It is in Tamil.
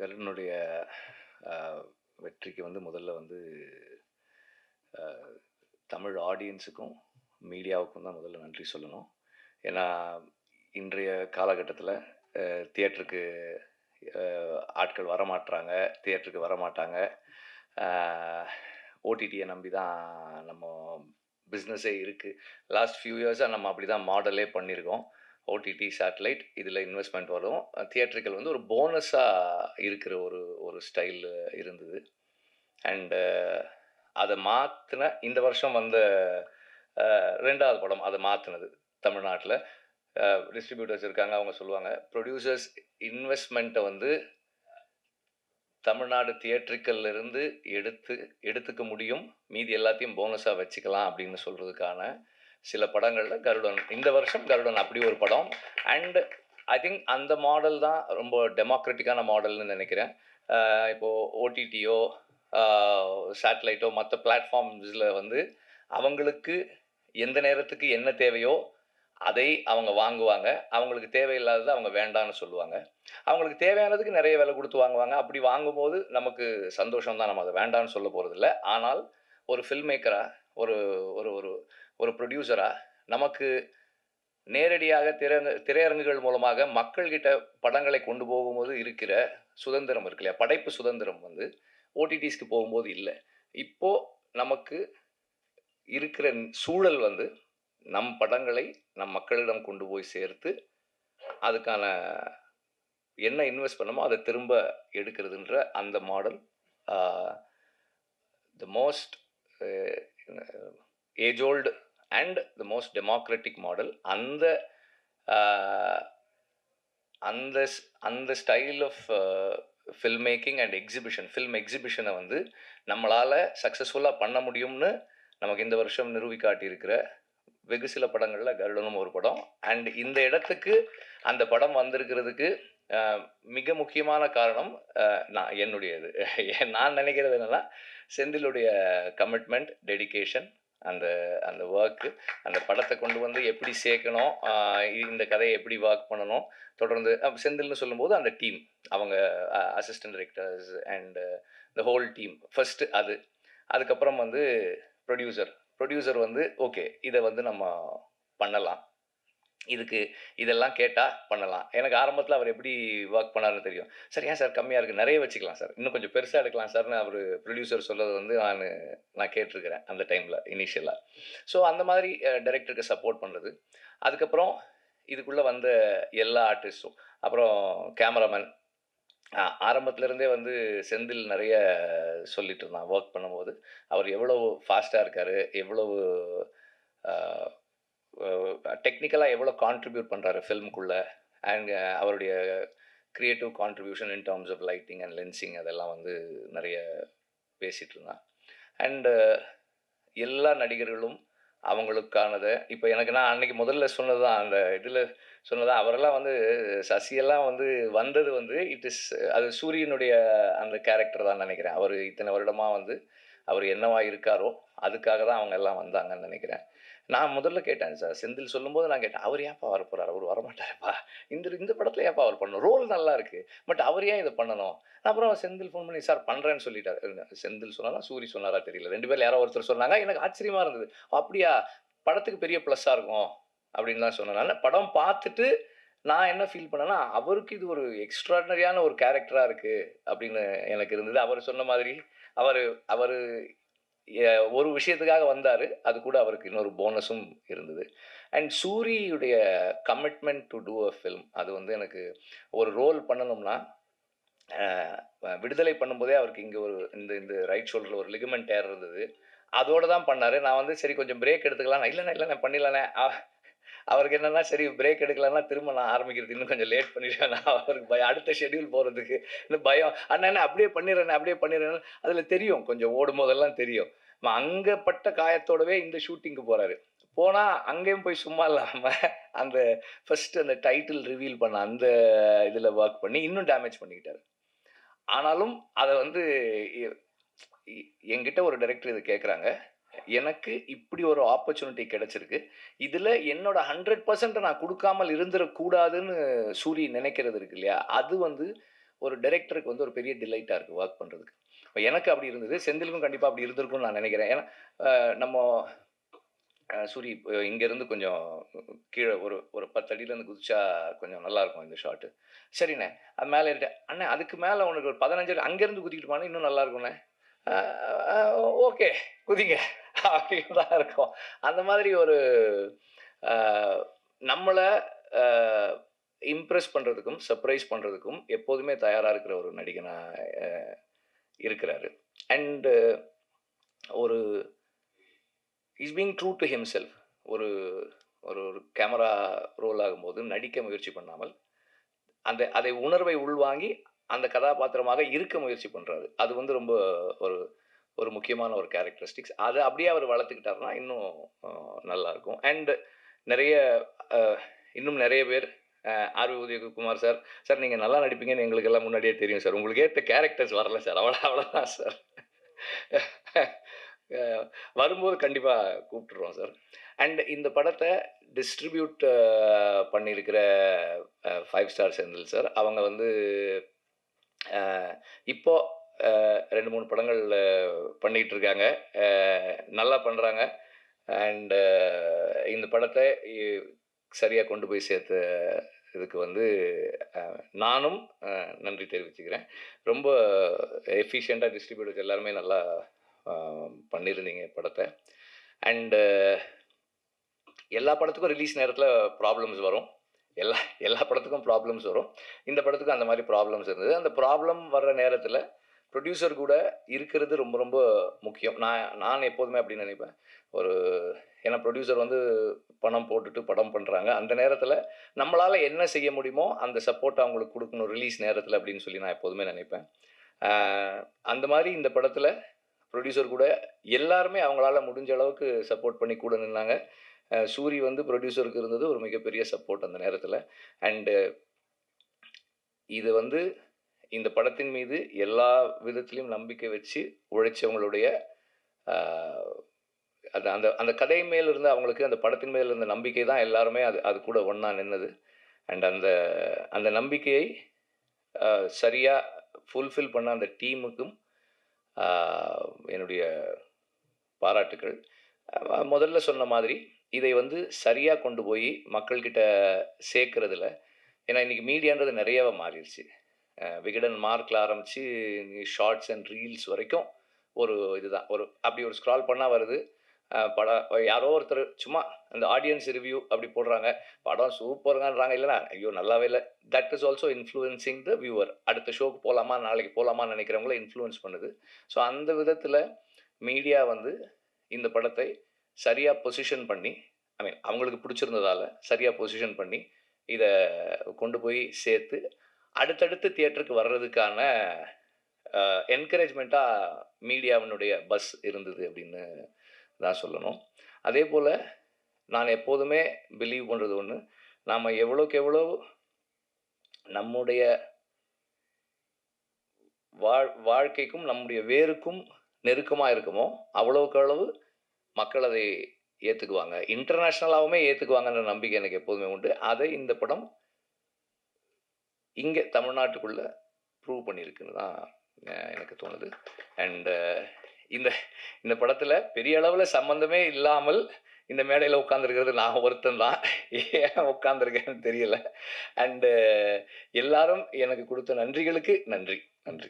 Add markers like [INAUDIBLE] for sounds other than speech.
கருடனுடைய வெற்றிக்கு வந்து முதல்ல வந்து தமிழ் ஆடியன்ஸுக்கும் மீடியாவுக்கும் தான் முதல்ல நன்றி சொல்லணும். ஏன்னா இன்றைய காலகட்டத்தில் தியேட்டருக்கு ஆட்கள் வரமாட்றாங்க தியேட்டருக்கு வரமாட்டாங்க. ஓடிடியை நம்பி தான் நம்ம பிஸ்னஸே இருக்குது லாஸ்ட் ஃபியூ இயர்ஸாக நம்ம அப்படி தான் மாடலே பண்ணியிருக்கோம். ஓடிடி சேட்டலைட் இதில் இன்வெஸ்ட்மெண்ட் வரும். தியேட்டர்கள் வந்து ஒரு போனஸாக இருக்கிற ஒரு ஒரு ஸ்டைல் இருந்தது. அண்டு அதை மாற்றின இந்த வருஷம் வந்த ரெண்டாவது படம் அதை மாற்றினது தமிழ்நாட்டில். டிஸ்ட்ரிபியூட்டர்ஸ் இருக்காங்க அவங்க சொல்லுவாங்க ப்ரொடியூசர்ஸ் இன்வெஸ்ட்மெண்ட்டை வந்து தமிழ்நாடு தியேட்ரிக்கல்ல இருந்து எடுத்து எடுத்துக்க முடியும். மீதி எல்லாத்தையும் போனஸாக வச்சுக்கலாம் அப்படின்னு சொல்கிறதுக்கான சில படங்களில் கருடன். இந்த வருஷம் கருடன் அப்படி ஒரு படம். அண்டு ஐ திங்க் அந்த மாடல் தான் ரொம்ப டெமோக்ராட்டிக்கான மாடல்னு நினைக்கிறேன். இப்போது ஓடிடியோ சேட்டலைட்டோ மற்ற பிளாட்ஃபார்ம்ஸில் வந்து அவங்களுக்கு எந்த நேரத்துக்கு என்ன தேவையோ அதை அவங்க வாங்குவாங்க. அவங்களுக்கு தேவையில்லாதது அவங்க வேண்டான்னு சொல்லுவாங்க. அவங்களுக்கு தேவையானதுக்கு நிறைய விலை கொடுத்து வாங்குவாங்க. அப்படி வாங்கும்போது நமக்கு சந்தோஷம் தான் நம்ம அதை வேண்டாம்னு சொல்ல போகிறதில்ல ஆனால் ஒரு ஃபில்ம் மேக்கராக ஒரு ஒரு ஒரு ஒரு ப்ரொடியூசராக நமக்கு நேரடியாக திரையரங்கு திரையரங்குகள் மூலமாக மக்கள்கிட்ட படங்களை கொண்டு போகும்போது இருக்கிற சுதந்திரம் இருக்கு இல்லையா? படைப்பு சுதந்திரம் வந்து ஓடிடிஸ்க்கு போகும்போது இல்லை. இப்போது நமக்கு இருக்கிற சூழல் வந்து நம் படங்களை நம் மக்களிடம் கொண்டு போய் சேர்த்து அதுக்கான என்ன இன்வெஸ்ட் பண்ணமோ அதை திரும்ப எடுக்கிறதுன்ற அந்த model the most age old and the most democratic model அந்த அந்த ஸ்- அந்த style of film making and exhibition film எக்ஸிபிஷனை வந்து நம்மளால் சக்ஸஸ்ஃபுல்லாக பண்ண முடியும்னு நமக்கு இந்த வருஷம் நிரூபி காட்டியிருக்கிற வெகு சில படங்களில் கருடனும் ஒரு படம். அண்ட் இந்த இடத்துக்கு அந்த படம் வந்திருக்கிறதுக்கு மிக முக்கியமான காரணம் நான் என்னுடையது. [LAUGHS] நான் நினைக்கிறது என்னென்னா செந்திலுடைய கமிட்மெண்ட் டெடிகேஷன் அந்த அந்த ஒர்க்கு அந்த படத்தை கொண்டு வந்து எப்படி சேர்க்கணும் இந்த கதையை எப்படி ஒர்க் பண்ணணும் தொடர்ந்து செந்தில்னு சொல்லும்போது அந்த டீம் அவங்க assistant directors and the whole team first அது. அதுக்கப்புறம் வந்து ப்ரொடியூசர் ப்ரொடியூசர் வந்து ஓகே இதை வந்து நம்ம பண்ணலாம். இதுக்கு இதெல்லாம் கேட்டால் பண்ணலாம். எனக்கு ஆரம்பத்தில் அவர் எப்படி ஒர்க் பண்ணாருன்னு தெரியும். சார் ஏன் சார் கம்மியாக இருக்குது நிறைய வச்சுக்கலாம் சார். இன்னும் கொஞ்சம் பெருசாக எடுக்கலாம் சார்னு அவர் ப்ரொடியூசர் சொல்றது வந்து நான் நான் கேட்டிருக்கிறேன் அந்த டைமில் இனிஷியலாக ஸோ அந்த மாதிரி டைரக்டருக்கு சப்போர்ட் பண்ணுறது அதுக்கப்புறம் இதுக்குள்ளே வந்த எல்லா ஆர்டிஸ்ட்டும் அப்புறம் கேமராமேன் ஆரம்பத்துலேருந்தே வந்து செந்தில் நிறைய சொல்லிட்டு இருந்தான் ஒர்க் பண்ணும்போது. அவர் எவ்வளவு ஃபாஸ்ட்டாக இருக்கார் எவ்வளவு டெக்னிக்கலாக எவ்வளோ கான்ட்ரிபியூட் பண்ணுறாரு ஃபில்முக்குள்ளே அண்ட் அவருடைய creative contribution in terms of lighting and lensing அதெல்லாம் வந்து நிறைய பேசிகிட்டு இருந்தான். அண்டு எல்லா நடிகர்களும் அவங்களுக்கானதை இப்போ எனக்கு நான் அன்னைக்கு முதல்ல சொன்னது தான் அந்த இதில் சொன்னதான் அவரெல்லாம் வந்து சசியெல்லாம் வந்து வந்தது வந்து இட் இஸ் அது சூரியனுடைய அந்த கேரக்டர் தான் நினைக்கிறேன். அவர் இத்தனை வருடமாக வந்து அவர் என்னவா இருக்காரோ அதுக்காக தான் அவங்க எல்லாம் வந்தாங்கன்னு நினைக்கிறேன். நான் முதல்ல கேட்டேன் சார். செந்தில் சொல்லும்போது நான் கேட்டேன் அவர் ஏன்ப்பா வர போகிறார் அவர் வரமாட்டாருப்பா. இந்த இந்த படத்தில் ஏன்ப்பா அவர் பண்ணணும்? ரோல் நல்லா இருக்குது பட் அவர் ஏன் இதை பண்ணணும்? அப்புறம் செந்தில் ஃபோன் பண்ணி சார் பண்ணுறேன்னு சொல்லிட்டார். செந்தில் சொன்னாரா? சூரி சொன்னாரா தெரியல. ரெண்டு பேர்ல யாரோ ஒருத்தர் சொன்னாங்க. எனக்கு ஆச்சரியமாக இருந்தது. அப்படியா? படத்துக்கு பெரிய ப்ளஸ்ஸாக இருக்கும். அப்படின்னு தான் சொன்னேன் நான். படம் பார்த்துட்டு நான் என்ன ஃபீல் பண்ணேன்னா அவருக்கு இது ஒரு எக்ஸ்ட்ராடனரியான ஒரு கேரக்டராக இருக்குது அப்படின்னு எனக்கு இருந்தது. அவர் சொன்ன மாதிரி அவர் அவர் ஒரு விஷயத்துக்காக வந்தார். அது கூட அவருக்கு இன்னொரு போனஸும் இருந்தது. And சூரியுடைய commitment to to a film அது வந்து எனக்கு ஒரு ரோல் பண்ணணும்னா விடுதலை பண்ணும்போதே அவருக்கு இங்கே ஒரு இந்த இந்த ரைட் ஷோல்டரில் ஒரு லிகமெண்ட் ஏர் இருந்தது. அதோடு தான் பண்ணார். நான் வந்து சரி கொஞ்சம் பிரேக் எடுத்துக்கலாம். இல்லைண்ணே இல்லைண்ணே பண்ணிடலாண்ணே. அவருக்கு என்னன்னா சரி பிரேக் எடுக்கலன்னா திரும்ப நான் ஆரம்பிக்கிறது இன்னும் கொஞ்சம் லேட் பண்ணிடுவேன் நான் அவருக்கு பயம். அடுத்த ஷெடியூல் போகிறதுக்கு இன்னும் பயம். அண்ணா அப்படியே பண்ணிடுறேன் அப்படியே பண்ணிடுறேன் அதில் தெரியும் கொஞ்சம் ஓடும் போதெல்லாம் தெரியும் அங்கப்பட்ட காயத்தோடவே இந்த ஷூட்டிங்க்கு போகிறாரு போனால் அங்கேயும் போய் சும்மா இல்லாமல் அந்த ஃபர்ஸ்ட் அந்த டைட்டில் ரிவீல் பண்ண அந்த இதில் ஒர்க் பண்ணி இன்னும் டேமேஜ் பண்ணிக்கிட்டாரு. ஆனாலும் அதை வந்து எங்கிட்ட என்கிட்ட ஒரு டைரக்டர் இது கேட்குறாங்க எனக்கு இப்படி ஒரு ஆப்பர்ச்சுனிட்டி கிடைச்சிருக்கு. இதில் என்னோட ஹண்ட்ரட் பர்சன்ட் நான் கொடுக்காமல் இருந்துடக்கூடாதுன்னு சூரி நினைக்கிறது இருக்கு இல்லையா? அது வந்து ஒரு டைரக்டருக்கு வந்து ஒரு பெரிய டிலைட்டாக இருக்குது ஒர்க் பண்ணுறதுக்கு இப்போ எனக்கு அப்படி இருந்தது. செந்திலுக்கும் கண்டிப்பாக அப்படி இருந்திருக்கும்னு நான் நினைக்கிறேன். ஏன்னா நம்ம சூரி இங்கேருந்து கொஞ்சம் கீழே ஒரு ஒரு பத்து அடியிலேருந்து குதிச்சா கொஞ்சம் நல்லாயிருக்கும் இந்த ஷாட்டு சரிண்ணே அது மேலே அண்ணே அதுக்கு மேலே உனக்கு ஒரு பதினஞ்சு அங்கேருந்து குதிக்கிட்டு போனால் இன்னும் நல்லா ஓகே குதிங்க. அப்படின்னு தான் இருக்கும். அந்த மாதிரி ஒரு நம்மளை இம்ப்ரெஸ் பண்ணுறதுக்கும் சர்ப்ரைஸ் பண்ணுறதுக்கும் எப்போதுமே தயாராக இருக்கிற ஒரு நடிகனாக இருக்கிறாரு. அண்டு ஒரு is being true to himself ஒரு ஒரு ஒரு கேமரா ரோல் ஆகும்போது நடிக்க முயற்சி பண்ணாமல் அந்த அதை உணர்வை உள்வாங்கி அந்த கதாபாத்திரமாக இருக்க முயற்சி பண்ணுறாரு அது வந்து ரொம்ப ஒரு ஒரு முக்கியமான ஒரு கேரக்டரிஸ்டிக்ஸ் அதை அப்படியே அவர் வளர்த்துக்கிட்டாருன்னா இன்னும் நல்லாயிருக்கும். அண்டு அண்ட் நிறைய இன்னும் நிறைய பேர் ஆர்வி உதயகுமார் சார் சார் நீங்கள் நல்லா நடிப்பீங்கன்னு எங்களுக்கு எல்லாம் முன்னாடியே தெரியும் சார். உங்களுக்கு ஏற்ற கேரக்டர்ஸ் வரல சார். அவ்வளோ அவ்வளோதான் சார். வரும்போது கண்டிப்பாக கூப்பிட்டுருவோம் சார். அண்ட் இந்த படத்தை டிஸ்ட்ரிபியூட் பண்ணியிருக்கிற ஃபைவ் ஸ்டார் செந்தில் சார். அவங்க வந்து இப்போது இப்போ ரெண்டு மூணு படங்கள் அஹ், இருக்காங்க நல்லா பண்ணுறாங்க அண்டு இந்த படத்தை சரியாக கொண்டு போய் சேர்த்த இதுக்கு வந்து நானும் நன்றி தெரிவிச்சுக்கிறேன். ரொம்ப எஃபிஷியண்ட்டாக டிஸ்ட்ரிபியூட்டர்ஸ் எல்லாருமே நல்லா பண்ணியிருந்தீங்க படத்தை. அண்டு எல்லா படத்துக்கும் ரிலீஸ் நேரத்தில் ப்ராப்ளம்ஸ் வரும். எல்லா எல்லா படத்துக்கும் ப்ராப்ளம்ஸ் வரும். இந்த படத்துக்கும் அந்த மாதிரி ப்ராப்ளம்ஸ் இருந்தது. அந்த ப்ராப்ளம் வர்ற நேரத்தில் ப்ரொடியூசர் கூட இருக்கிறது ரொம்ப ரொம்ப முக்கியம். நான் நான் எப்போதுமே அப்படி நினைப்பேன். ஒரு ஏன்னா ப்ரொடியூசர் வந்து பணம் போட்டுட்டு படம் பண்ணுறாங்க அந்த நேரத்தில் நம்மளால் என்ன செய்ய முடியுமோ அந்த சப்போர்ட் அவங்களுக்கு கொடுக்கணும் ரிலீஸ் நேரத்தில் அப்படின்னு சொல்லி நான் எப்போதுமே நினைப்பேன். அந்த மாதிரி இந்த படத்தில் ப்ரொடியூசர் கூட எல்லாருமே அவங்களால முடிஞ்ச அளவுக்கு சப்போர்ட் பண்ணி கூட நின்னாங்க. சூரி வந்து ப்ரொடியூசருக்கு இருந்தது ஒரு மிகப்பெரிய சப்போர்ட் அந்த நேரத்தில். அண்டு இது வந்து இந்த படத்தின் மீது எல்லா விதத்திலையும் நம்பிக்கை வச்சு உழைச்சவங்களுடைய அது அந்த அந்த கதை மேல் இருந்த அவங்களுக்கு அந்த படத்தின் மேல் இருந்த நம்பிக்கை தான் எல்லாருமே அது அது கூட ஒன்றா நின்னது. அண்ட் அந்த அந்த நம்பிக்கையை சரியாக ஃபுல்ஃபில் பண்ண அந்த டீமுக்கும் என்னுடைய பாராட்டுக்கள். முதல்ல சொன்ன மாதிரி இதை வந்து சரியாக கொண்டு போய் மக்கள்கிட்ட சேர்க்கறதுல ஏன்னா இன்றைக்கி மீடியான்றது நிறையவே மாறிடுச்சு. விகடன் மார்க்கில் ஆரம்பித்து ஷார்ட்ஸ் அண்ட் ரீல்ஸ் வரைக்கும் ஒரு இதுதான். ஒரு அப்படி ஒரு ஸ்க்ரால் பண்ணால் வருது. படம் யாரோ ஒருத்தர் சும்மா அந்த ஆடியன்ஸ் ரிவ்யூ அப்படி போடுறாங்க. படம் சூப்பருங்கன்றாங்க இல்லைனா ஐயோ நல்லாவே இல்லை. That is also influencing the viewer அடுத்த ஷோக்கு போகலாமா நாளைக்கு போகலாமான்னு நினைக்கிறவங்கள இன்ஃப்ளூயன்ஸ் பண்ணுது. ஸோ அந்த விதத்தில் மீடியா வந்து இந்த படத்தை சரியாக பொசிஷன் பண்ணி ஐ மீன் அவங்களுக்கு பிடிச்சிருந்ததால் சரியாக பொசிஷன் பண்ணி இதை கொண்டு போய் சேர்த்து அடுத்தடுத்து தியேட்டருக்கு வர்றதுக்கான என்கரேஜ்மெண்ட்டாக மீடியாவினுடைய பஸ் இருந்தது அப்படின்னு தான் சொல்லணும். அதே போல் நான் எப்போதுமே பிலீவ் பண்ணுறது ஒன்று நாம் எவ்வளோக்கு எவ்வளோ நம்முடைய வாழ் வாழ்க்கைக்கும் நம்முடைய வேருக்கும் நெருக்கமாக இருக்குமோ அவ்வளோக்கு அளவு மக்கள் அதை ஏற்றுக்குவாங்க இன்டர்நேஷ்னலாகவுமே ஏற்றுக்குவாங்கன்ற நம்பிக்கை எனக்கு எப்போதுமே உண்டு. அதை இந்த படம் இங்கே தமிழ்நாட்டுக்குள்ளே ப்ரூவ் பண்ணியிருக்குன்னு தான் எனக்கு தோணுது. அண்டு இந்த இந்த படத்தில் பெரிய அளவில் சம்மந்தமே இல்லாமல் இந்த மேடையில் உட்காந்துருக்கிறது நான் ஒருத்தன் தான். ஏன் உட்காந்துருக்கேன்னு தெரியல. அண்டு எல்லாரும் எனக்கு கொடுத்த நன்றிகளுக்கு நன்றி. நன்றி.